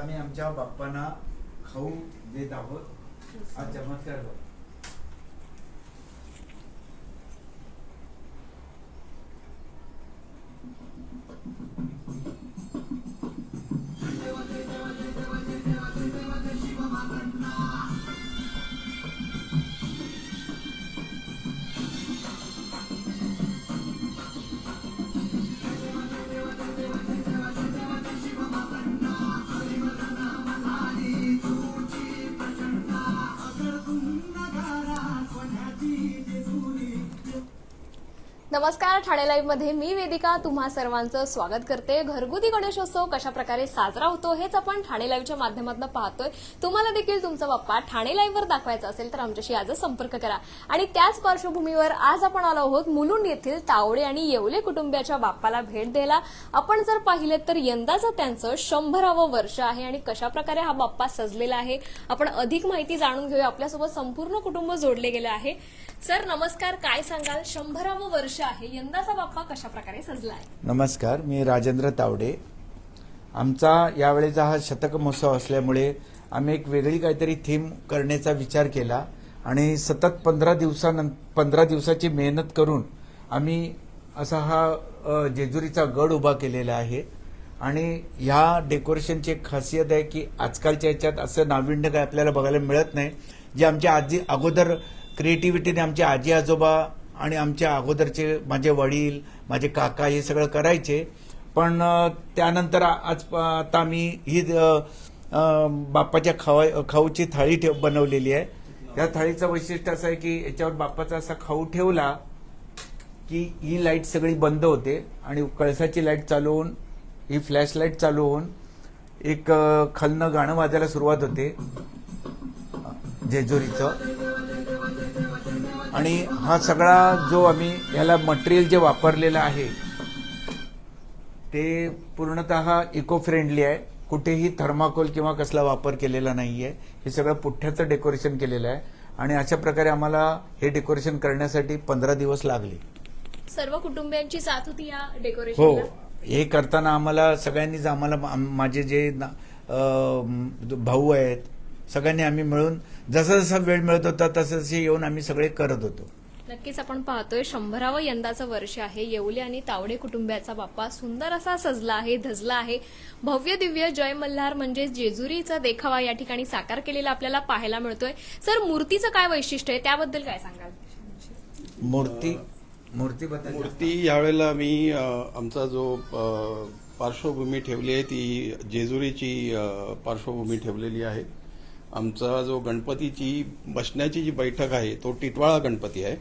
आम्ही आमच्या बाप्पांना खाऊ देत आहोत आज चमत्कार नमस्कार ठाणे लाईव्हमध्ये मी वेदिका. तुम्हा सर्वांचं स्वागत करते. घरगुती गणेशोत्सव कशा प्रकारे साजरा होतो हेच आपण ठाणे लाईव्हच्या माध्यमातून पाहतोय. तुम्हाला देखील तुमचा बाप्पा ठाणे लाईव्हवर दाखवायचा असेल तर आमच्याशी आजच संपर्क करा. आणि त्याच पार्श्वभूमीवर आज आपण आलो आहोत मुलुंड येथील तावडे आणि येवले कुटुंबियाच्या बाप्पाला भेट द्यायला. आपण जर पाहिले तर यंदाचं त्यांचं शंभरावं वर्ष आहे आणि कशा प्रकारे हा बाप्पा सजलेला आहे आपण अधिक माहिती जाणून घेऊया. आपल्यासोबत संपूर्ण कुटुंब जोडले गेले आहे. सर नमस्कार. काय सांगाल? शंभरावं वर्ष आहे. यंदाचा बाप्पा कशा प्रकारे सजला आहे नमस्कार. मी राजेंद्र तावडे. आमचा यावेळेचा हा शतक महोत्सव असल्यामुळे आम्ही एक वेगळी काहीतरी थीम करण्याचा विचार केला आणि सतत पंधरा दिवसानं पंधरा दिवसाची मेहनत करून आम्ही असा हा जेजुरीचा गड उभा केलेला आहे. आणि ह्या डेकोरेशनची एक खासियत आहे की आजकालच्या याच्यात असं नाविन्य काय आपल्याला बघायला मिळत नाही. जे आमच्या आजी अगोदर क्रिएटिव्हिटीने आमचे आजी आजोबा आणि आमच्या अगोदरचे माझे वडील माझे काका हे सगळं करायचे. पण त्यानंतर आज प- आता आम्ही ही बाप्पाच्या खावा खाऊची थाळी ठेव बनवलेली आहे. या थाळीचं वैशिष्ट्य असं आहे की याच्यावर बाप्पाचा असा खाऊ ठेवला की ही लाइट सगळी बंद होते आणि कळसाची लाइट चालू होऊन ही फ्लॅश लाइट चालू होऊन एक अ, खालनं गाणं वाजायला सुरुवात होते. जेजुरीचं. आणि हा सगळा जो आम्ही ह्याला मटेरियल जे वापरलेलं आहे ते पूर्णतः इको फ्रेंडली आहे. कुठेही थर्माकोल किंवा कसला वापर केलेला नाहीये. हे सगळं पुठ्ठ्याचं डेकोरेशन केलेलं आहे. आणि अशा प्रकारे आम्हाला हे डेकोरेशन करण्यासाठी पंधरा दिवस लागले. सर्व कुटुंबियांची साथ होती या हो. डेकोरेशनला हे करताना आम्हाला सगळ्यांनीच आम्हाला आम- माझे जे भाऊ आहेत सगळ्यांनी आम्ही मिळून जसा जसा वेळ मिळत होता तसे तसे येऊन आम्ही सगळे करत होतो. नक्कीच आपण पाहतोय शंभरावं यंदाचं वर्ष आहे. येवले आणि तावडे कुटुंबियाचा बाप्पा सुंदर असा सजला आहे धजला आहे. भव्य दिव्य जय मल्हार म्हणजे जेजुरीचा देखावा या ठिकाणी साकार केलेला आपल्याला पाहायला मिळतोय. सर मूर्तीचं काय वैशिष्ट्य आहे? त्याबद्दल काय सांगाल? मूर्ती मूर्तीबद्दल मूर्ती यावेळेला मी आमचा जो पार्श्वभूमी ठेवली आहे ती जेजुरीची पार्श्वभूमी ठेवलेली आहे. आमचा जो गणपतीची बसण्याची जी बैठक आहे तो टिटवाळा गणपती आहे.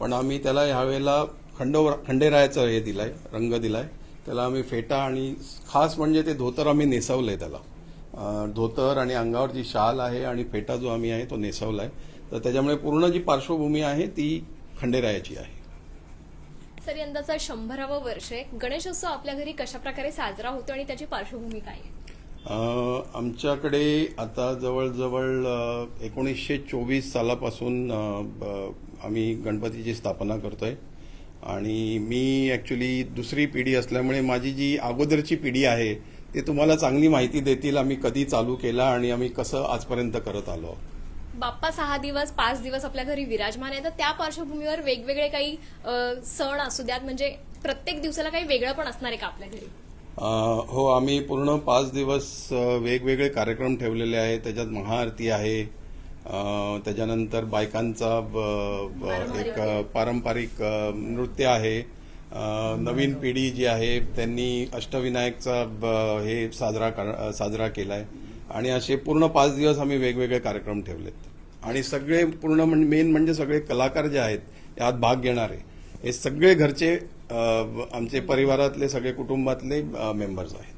पण आम्ही त्याला ह्यावेळेला खंडो खंडेरायाचं हे दिलाय रंग दिलाय. त्याला आम्ही फेटा आणि खास म्हणजे ते धोतर आम्ही नेसवलंय त्याला. धोतर आणि अंगावर जी शाल आहे आणि फेटा जो आम्ही आहे तो नेसवलाय. तर त्याच्यामुळे पूर्ण जी पार्श्वभूमी आहे ती खंडेरायाची आहे. सर यंदाचा शंभरावं वर्ष आहे. गणेशोत्सव आपल्या घरी कशा प्रकारे साजरा होतो आणि त्याची पार्श्वभूमी काय आहे? आमच्याकडे आता जवळजवळ एकोणीसशे चोवीस सालापासून ब- आम्ही गणपतीची स्थापना करतोय. आणि मी ॲक्च्युली दुसरी पिढी असल्यामुळे माझी जी अगोदरची पिढी आहे ते तुम्हाला चांगली माहिती देतील आम्ही कधी चालू केला आणि आम्ही कसं आजपर्यंत करत आलो. बाप्पा सहा दिवस पाच दिवस आपल्या घरी विराजमान आहे तर त्या पार्श्वभूमीवर वेगवेगळे काही सण असू द्यात म्हणजे प्रत्येक दिवसाला काही वेगळं पण असणार आहे का आपल्या घरी? हो आम्ही पूर्ण पाच दिवस वेगवेगळे कार्यक्रम ठेवलेले आहेत. त्याच्यात महाआरती आहे. त्याच्यानंतर बायकांचा एक पारंपरिक नृत्य आहे. नवीन पिढी जी आहे त्यांनी अष्टविनायकचा ब- हे साजरा साजरा केलाय. आणि असे पूर्ण पाच दिवस आम्ही वेगवेगळे कार्यक्रम ठेवलेत. आणि सगळे पूर्ण मेन म्हणजे सगळे कलाकार जे आहेत यात भाग घेणारे. हे सगळे घरचे आमचे परिवारातले सगळे कुटुंबातले मेंबर्स आहेत.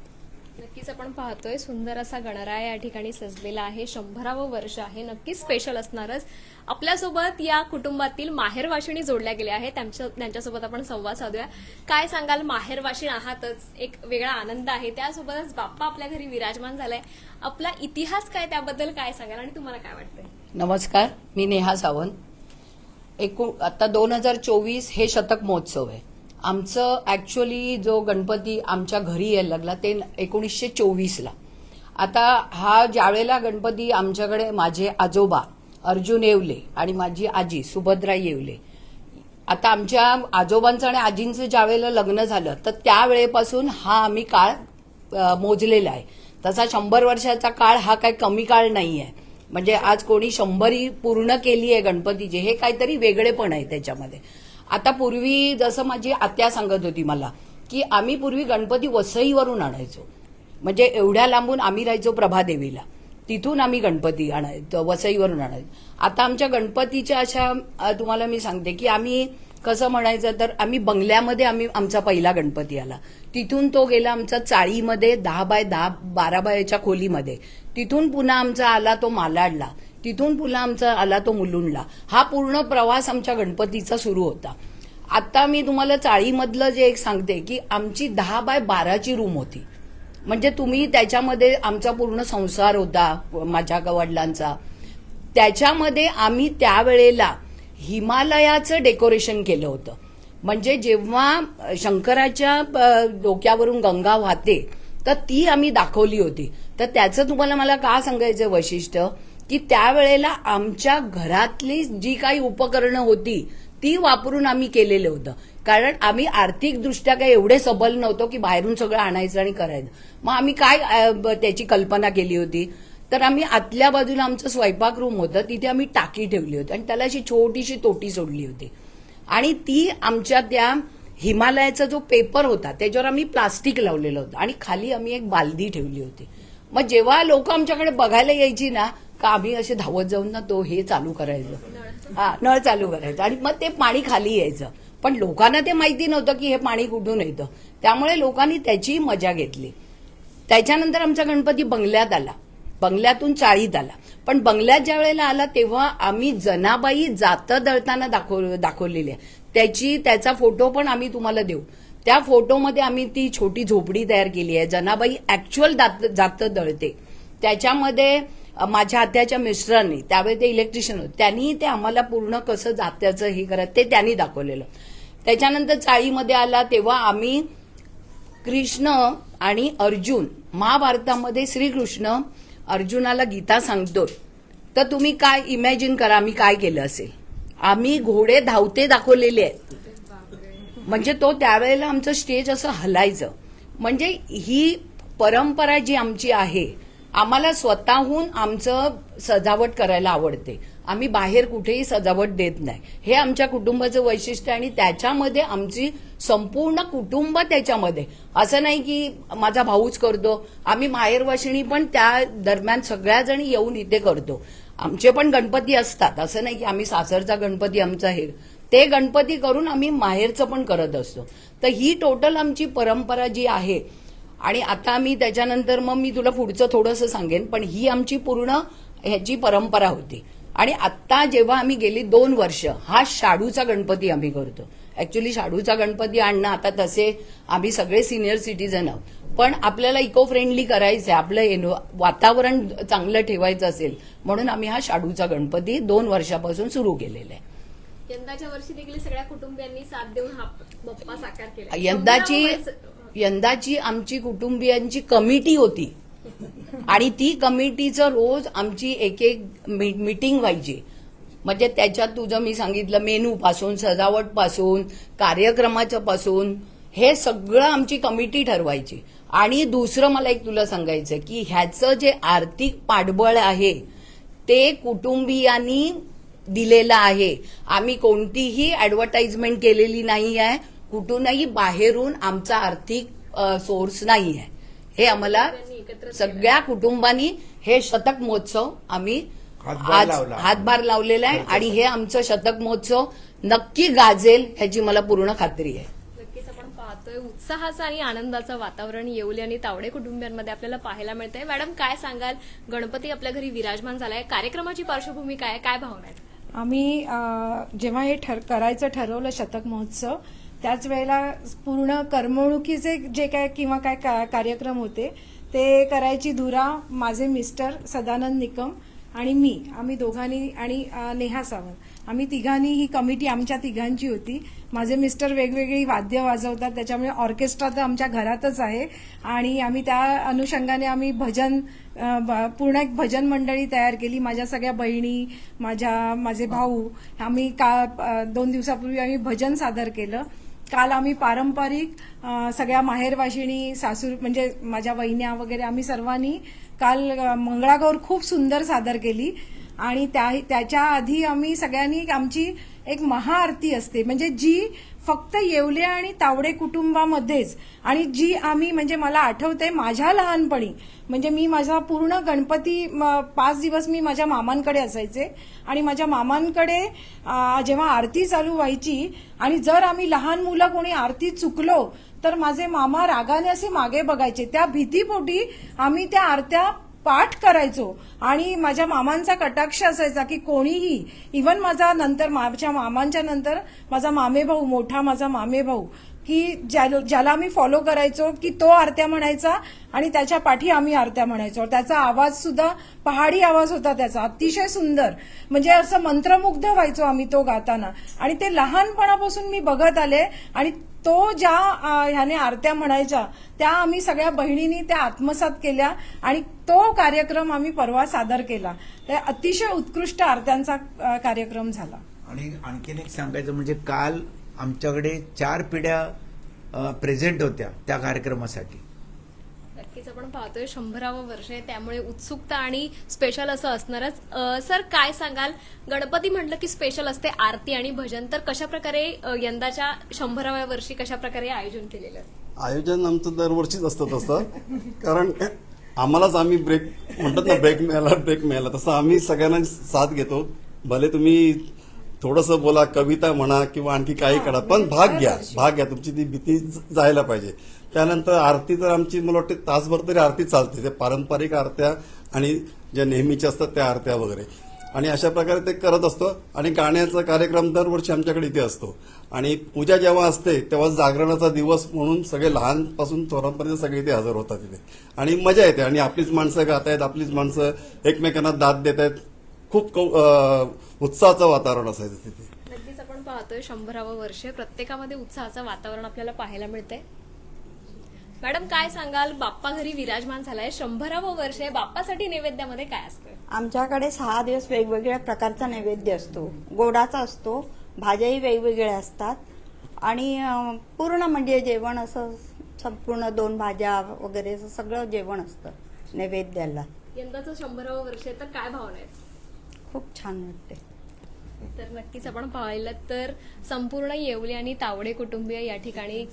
नक्कीच आपण पाहतोय सुंदर असा गणराय या ठिकाणी सजलेला आहे. शंभरावं वर्ष आहे. नक्कीच स्पेशल असणारच. आपल्यासोबत या कुटुंबातील माहेरवाशिणी जोडल्या गेल्या आहेत. त्यांच्या त्यांच्यासोबत आपण संवाद साधूया. काय सांगाल? माहेरवाशीण आहातच. एक वेगळा आनंद आहे. त्यासोबतच बाप्पा आपल्या घरी विराजमान झालाय. आपला इतिहास काय? त्याबद्दल काय सांगाल? आणि तुम्हाला काय वाटतंय? नमस्कार. मी नेहा सावंत. एकूण आता दोन हजार चोवीस हे शतक महोत्सव आहे. आमचं ऍक्च्युअली जो गणपती आमच्या घरी यायला लागला ते एकोणीसशे चोवीसला. आता हा ज्यावेळेला गणपती आमच्याकडे माझे आजोबा अर्जुन येवले आणि माझी आजी सुभद्रा येवले आता आमच्या आजोबांचं आणि आजींचं ज्यावेळेला लग्न झालं तर त्यावेळेपासून हा आम्ही काळ मोजलेला आहे. तसा शंभर वर्षाचा काळ हा काही कमी काळ नाही आहे म्हणजे आज कोणी शंभरी पूर्ण केली आहे गणपतीची हे काहीतरी वेगळेपण आहे त्याच्यामध्ये. आता पूर्वी जसं माझी आत्या सांगत होती मला की आम्ही पूर्वी गणपती वसईवरून आणायचो. म्हणजे एवढ्या लांबून आम्ही राहायचो प्रभादेवीला. तिथून आम्ही गणपती आणायचो वसईवरून आणायचो. आता आमच्या गणपतीच्या अशा तुम्हाला मी सांगते की आम्ही कसं म्हणायचं तर आम्ही बंगल्यामध्ये आम्ही आमचा पहिला गणपती आला. तिथून तो गेला आमचा चाळीमध्ये दहा बाय दहा बारा बायच्या खोलीमध्ये. तिथून पुन्हा आमचा आला तो मालाडला. तिथून पुन्हा आमचा आला तो मुलुंडला. हा पूर्ण प्रवास आमच्या गणपतीचा सुरू होता. आता मी तुम्हाला चाळीमधलं जे एक सांगते की आमची दहा बाय बाराची रूम होती. म्हणजे तुम्ही त्याच्यामध्ये आमचा पूर्ण संसार होता माझ्या वडिलांचा. त्याच्यामध्ये आम्ही त्यावेळेला हिमालयाचं डेकोरेशन केलं होतं. म्हणजे जेव्हा शंकराच्या डोक्यावरून गंगा वाहते तर ती आम्ही दाखवली होती. तर त्याचं तुम्हाला मला का सांगायचं वैशिष्ट्य? की त्यावेळेला आमच्या घरातली जी काही उपकरणं होती ती वापरून आम्ही केलेलं होतं. कारण आम्ही आर्थिकदृष्ट्या काही एवढे सबल नव्हतो की बाहेरून सगळं आणायचं आणि करायचं. मग आम्ही काय त्याची कल्पना केली होती? तर आम्ही आतल्या बाजूला आमचं स्वयंपाक रूम होतं. तिथे आम्ही टाकी ठेवली होती आणि त्याला अशी छोटीशी तोटी सोडली होती. आणि ती आमच्या त्या हिमालयाचा जो पेपर होता त्याच्यावर आम्ही प्लास्टिक लावलेलं होतं. आणि खाली आम्ही एक बालदी ठेवली होती. मग जेव्हा लोक आमच्याकडे बघायला यायची ना का आम्ही असे धावत जाऊन ना तो हे चालू करायचं. हा नळ चालू करायचं. आणि मग ते पाणी खाली यायचं. पण लोकांना ते माहिती नव्हतं की हे पाणी कुठून येतं. त्यामुळे लोकांनी त्याची मजा घेतली. त्याच्यानंतर आमचा गणपती बंगल्यात आला. बंगल्यातून चाळीत आला. पण बंगल्यात ज्या वेळेला आला तेव्हा आम्ही जनाबाई जातं दळताना दाखव दाखवलेली आहे. त्याची त्याचा फोटो पण आम्ही तुम्हाला देऊ. त्या फोटोमध्ये आम्ही ती छोटी झोपडी तयार केली आहे. जनाबाई ऍक्च्युअल जातं दळते. त्याच्यामध्ये माझ्या आत्याच्या मिस्टरांनी त्यावेळी ते इलेक्ट्रिशियन होते. त्यांनी ते आम्हाला पूर्ण कसं जात्याचं हे करत ते त्यांनी दाखवलेलं. त्याच्यानंतर चाळीमध्ये आला तेव्हा आम्ही कृष्ण आणि अर्जुन महाभारतामध्ये श्रीकृष्ण अर्जुनाला गीता सांगतो तर तुम्ही काय इमॅजिन करा आम्ही काय केलं असेल? आम्ही घोडे धावते दाखवलेले आहेत. म्हणजे तो त्यावेळेला आमचं स्टेज असं हलायचं. म्हणजे ही परंपरा जी आमची आहे आम्हाला स्वतःहून आमचं सजावट करायला आवडते. आम्ही बाहेर कुठेही सजावट देत नाही. हे आमच्या कुटुंबाचं वैशिष्ट्य आणि त्याच्यामध्ये आमची संपूर्ण कुटुंब त्याच्यामध्ये. असं नाही की माझा भाऊच करतो आम्ही माहेरवाशिणी पण त्या दरम्यान सगळ्याजणी येऊन इथे करतो. आमचे पण गणपती असतात. असं नाही की आम्ही सासरचा गणपती आमचा हे. ते गणपती करून आम्ही माहेरचं पण करत असतो. तर ही टोटल आमची परंपरा जी आहे आणि आता मी त्याच्यानंतर मग मी तुला पुढचं थोडंसं सांगेन पण ही आमची पूर्ण ह्याची परंपरा होती. आणि आत्ता जेव्हा आम्ही गेली दोन वर्ष हा शाडूचा गणपती आम्ही करतो. ऍक्च्युली शाडूचा गणपती आणणं आता तसे आम्ही सगळे सिनियर सिटीजन आहोत. पण आपल्याला इको फ्रेंडली करायचं आहे आपलं एनो- वातावरण चांगलं ठेवायचं असेल म्हणून आम्ही हा शाडूचा गणपती दोन वर्षापासून सुरू केलेला आहे यंदाच्या वर्षी देखील सगळ्या कुटुंबियांनी साथ देऊन हा बप्पा साकार केला. यंदाची यंदाची आमची कुटुंबियांची कमिटी होती. आणि ती कमिटीचं रोज आमची एक एक मीटिंग व्हायची. म्हणजे त्याच्यात तुझं मी सांगितलं मेनू पासून सजावटपासून कार्यक्रमाचं पासून हे सगळं आमची कमिटी ठरवायची. आणि दुसरं मला एक तुला सांगायचं की ह्याचं जे आर्थिक पाठबळ आहे ते कुटुंबियांनी दिलेलं आहे. आम्ही कोणतीही ऍडव्हर्टाइजमेंट केलेली नाही आहे. कुठूनही बाहेरून आमचा आर्थिक सोर्स नाही आहे. हे आम्हाला सगळ्या कुटुंबांनी हे शतक महोत्सव आम्ही हातभार आज लावला. हातभार लावलेला आहे आणि हे आमचं शतक महोत्सव नक्की गाजेल ह्याची मला पूर्ण खात्री आहे. नक्कीच आपण पाहतोय उत्साहाचं आणि आनंदाचं वातावरण येवले आणि तावडे कुटुंबियांमध्ये आपल्याला पाहायला मिळतंय. मॅडम काय सांगाल? गणपती आपल्या घरी विराजमान झालाय. कार्यक्रमाची पार्श्वभूमी काय? काय भावना आहेत? आम्ही जेव्हा हे ठर करायचं ठरवलं शतक महोत्सव त्याच वेळेला पूर्ण करमणुकीचे जे काय किंवा काय का- कार्यक्रम होते ते करायची धुरा माझे मिस्टर सदानंद निकम आणि मी. आम्ही दोघांनी आणि नेहा सावंत. आम्ही तिघांनी ही कमिटी आमच्या तिघांची होती. माझे मिस्टर वेगवेगळी वाद्य वाजवतात त्याच्यामुळे ऑर्केस्ट्रा तर आमच्या घरातच आहे. आणि आम्ही त्या अनुषंगाने आम्ही भजन पूर्ण एक भजन मंडळी तयार केली. माझ्या सगळ्या बहिणी माझ्या माझे भाऊ आम्ही का दोन दिवसापूर्वी आम्ही भजन सादर केलं. काल आम्ही पारंपरिक सगळ्या माहेरवाशिणी सासूर म्हणजे माझ्या वहिन्या वगैरे आम्ही सर्वांनी काल मंगळागौर खूप सुंदर सादर केली. आणि त्या त्याच्या आधी आम्ही सगळ्यांनी आमची एक महाआरती असते. म्हणजे जी फक्त येवले आणि तावडे कुटुंबामध्येच. आणि जी आम्ही म्हणजे मला आठवते माझ्या लहानपणी म्हणजे मी माझा पूर्ण गणपती पाच दिवस मी माझ्या मामांकडे असायचे. आणि माझ्या मामांकडे जेव्हा आरती चालू व्हायची आणि जर आम्ही लहान मुलं कोणी आरती चुकलो तर माझे मामा रागाने असे मागे बघायचे. त्या भीतीपोटी आम्ही त्या आरत्या पाठ करायचो. आणि माझ्या मामांचा कटाक्ष असायचा की कोणीही इवन माझा नंतर माझ्या मामांच्या नंतर माझा मामे भाऊ मोठा माझा मामे भाऊ की ज्या- ज्याला आम्ही फॉलो करायचो की तो आरत्या म्हणायचा आणि त्याच्या पाठी आम्ही आरत्या म्हणायचो. त्याचा आवाज सुद्धा पहाडी आवाज होता त्याचा अतिशय सुंदर. म्हणजे असं मंत्रमुग्ध व्हायचो आम्ही तो गाताना. आणि ते लहानपणापासून मी बघत आले आणि तो ज्या ह्याने आरत्या म्हणायच्या त्या आम्ही सगळ्या बहिणींनी त्या आत्मसात केल्या आणि तो कार्यक्रम आम्ही परवा सादर केला. त्या अतिशय उत्कृष्ट आरत्यांचा कार्यक्रम झाला. आणि आणखीन एक सांगायचं म्हणजे काल आमच्याकडे चार पिढ्या प्रेझेंट होत्या त्या कार्यक्रमासाठी. नक्कीच आपण पाहतोय शंभरावं वर्ष आहे त्यामुळे उत्सुकता आणि स्पेशल असं असणारच. सर काय सांगाल? गणपती म्हटलं की स्पेशल असते आरती आणि भजन तर कशा प्रकारे यंदाच्या शंभराव्या वर्षी कशा प्रकारे आयोजन केलेलं? आहे? आयोजन आमचं दरवर्षीच असतं तसं. कारण आम्हालाच आम्ही ब्रेक म्हणतात ना ब्रेक मिळाला ब्रेक मिळाला. तसं आम्ही सगळ्यांना साथ घेतो. भले तुम्ही थोडंसं बोला कविता म्हणा किंवा आणखी काही करा पण भाग घ्या. भाग घ्या. तुमची ती भीती जायला पाहिजे. त्यानंतर आरती तर आमची मला वाटते तासभर तरी आरती चालते. ते पारंपरिक आरत्या आणि ज्या नेहमीच्या असतात त्या आरत्या वगैरे. आणि अशा प्रकारे ते करत असतो. आणि गाण्याचा कार्यक्रम दरवर्षी आमच्याकडे इथे असतो. आणि पूजा जेव्हा असते तेव्हा जागरणाचा दिवस म्हणून सगळे लहानपासून थोरांपर्यंत सगळे इथे हजर होतात तिथे आणि मजा येते. आणि आपलीच माणसं गात आहेत आपलीच माणसं एकमेकांना दाद देत आहेत. खूप उत्साहाचं वातावरण असायचं तिथे. नक्कीच आपण पाहतोय शंभरावं वर्ष. प्रत्येकामध्ये उत्साहाचं वातावरण आपल्याला पाहायला मिळतंय. मॅडम काय सांगाल? बाप्पा घरी विराजमान झालाय. शंभरावं वर्ष आहे. बाप्पासाठी नैवेद्यामध्ये काय असतं? आमच्याकडे सहा दिवस वेगवेगळ्या प्रकारचा नैवेद्य असतो. गोडाचा असतो. भाज्याही वेगवेगळ्या असतात. आणि पूर्ण म्हणजे जेवण असं संपूर्ण दोन भाज्या वगैरे असं सगळं जेवण असतं नैवेद्याला. यंदाचं शंभरावं वर्ष आहे. तर काय भावना आहेत? खूप छान वाटते तर नक्कीच आपण पाहिलं तर संपूर्ण येवले आणि तावडे कुटुंबीय या ठिकाणी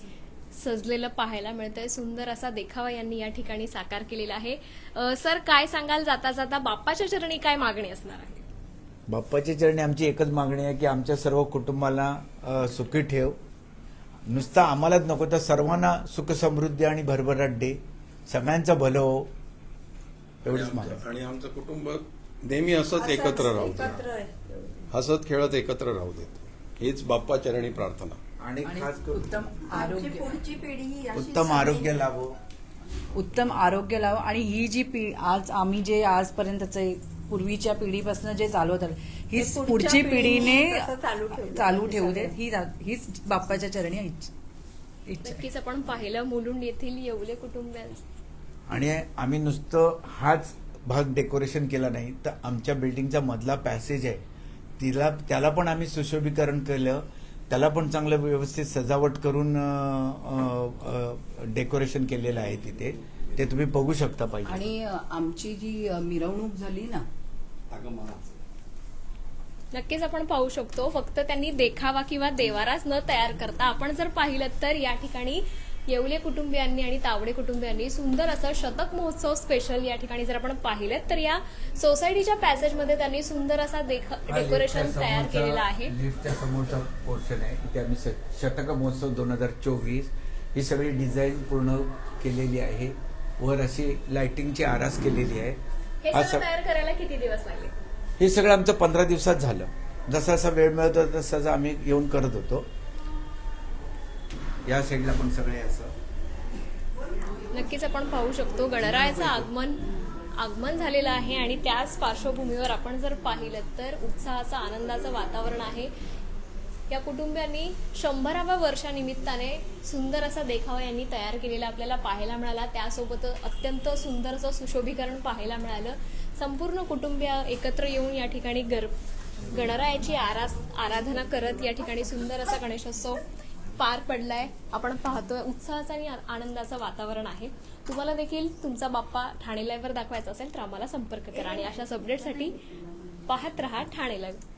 सजलेलं पाहायला मिळतंय. सुंदर असा देखावा यांनी या ठिकाणी साकार केलेला आहे. सर काय सांगाल? जाता जाता बाप्पाच्या चरणी काय मागणी असणार आहे? बाप्पाच्या चरणी आमची एकच मागणी आहे की आमच्या सर्व कुटुंबाला सुखी ठेव. नुसतं आम्हालाच नको तर सर्वांना सुख समृद्धी आणि भरभराट दे. सगळ्यांचं भलं हो. एवढीच आणि मागणी. आमचं- आणि आमचं कुटुंब नेहमी असंच एकत्र राहू दे. हसत खेळत एकत्र राहू देत हीच बाप्पा चरणी प्रार्थना. आणि खास करून उत्तम आरोग्य. पुढची पिढी ही अशी उत्तम आरोग्य लाभो. उत्तम आरोग्य लाव आणि ही जी पिढी आज आम्ही जे आजपर्यंतचे पूर्वीच्या पिढीपासून जे चालवत आलं ही पुढच्या पुढची पिढीने चालू ठेवलं चालू ठेवू देत. ही हीच बाप्पाच्या चरणी इच्छ- इच्छा. आहे. नक्कीच आपण पाहिलं मुलुंड येथील येवले कुटुंबियांचं आणि आम्ही नुसतं हाच भाग डेकोरेशन केला नाही तर आमच्या बिल्डिंगचा मधला पॅसेज आहे तिला त्याला पण आम्ही सुशोभीकरण केलं. त्याला पण चांगलं व्यवस्थित सजावट करून डेकोरेशन केलेलं आहे तिथे. ते तुम्ही बघू शकता पाहिजे. आणि आमची जी मिरवणूक झाली ना नक्कीच आपण पाहू शकतो. फक्त त्यांनी देखावा किंवा देवाराच न तयार करता आपण जर पाहिलं तर या ठिकाणी येवले कुटुंबियांनी आणि तावडे कुटुंबियांनी सुंदर असं शतक महोत्सव स्पेशल या ठिकाणी जर आपण पाहिलं तर या सोसायटीच्या पॅसेजमध्ये त्यांनी सुंदर असा देख- डेकोरेशन तयार केलेलं आहे. लिफ्टच्या समोरचा पोर्शन आहे. इथे आम्ही शतक महोत्सव दोन हजार चोवीस ही सगळी डिझाईन पूर्ण केलेली आहे. वर अशी लाइटिंगची आरास केलेली आहे. हे सगळं सग- तयार करायला किती दिवस लागले? हे सगळं आमचं पंधरा दिवसात झालं. जसा जसा वेळ मिळत होता तसं आम्ही येऊन करत होतो. या साईडला पण सगळे असं. नक्कीच आपण पाहू शकतो गणरायाचं आगमन आगमन झालेलं आहे आणि त्याच पार्श्वभूमीवर आपण जर पाहिलं तर उत्साहाचं आनंदाचं वातावरण आहे. या कुटुंबियांनी शंभराव्या वर्षानिमित्ताने सुंदर असा देखावा यांनी तयार केलेला आपल्याला पाहायला मिळाला. त्यासोबत अत्यंत सुंदर असं सुशोभीकरण पाहायला मिळालं. संपूर्ण कुटुंबीय एकत्र येऊन या ठिकाणी गर गणरायाची आरास आराधना करत या ठिकाणी सुंदर असा गणेशोत्सव पार पडलाय. आपण पाहतोय उत्साहाचं आणि आ- आनंदाचं वातावरण आहे. तुम्हाला देखील तुमचा बाप्पा ठाणे लाईव्हवर दाखवायचा असेल तर आम्हाला संपर्क करा आणि अशाच अपडेटसाठी पाहत रहा ठाणे लाईव्ह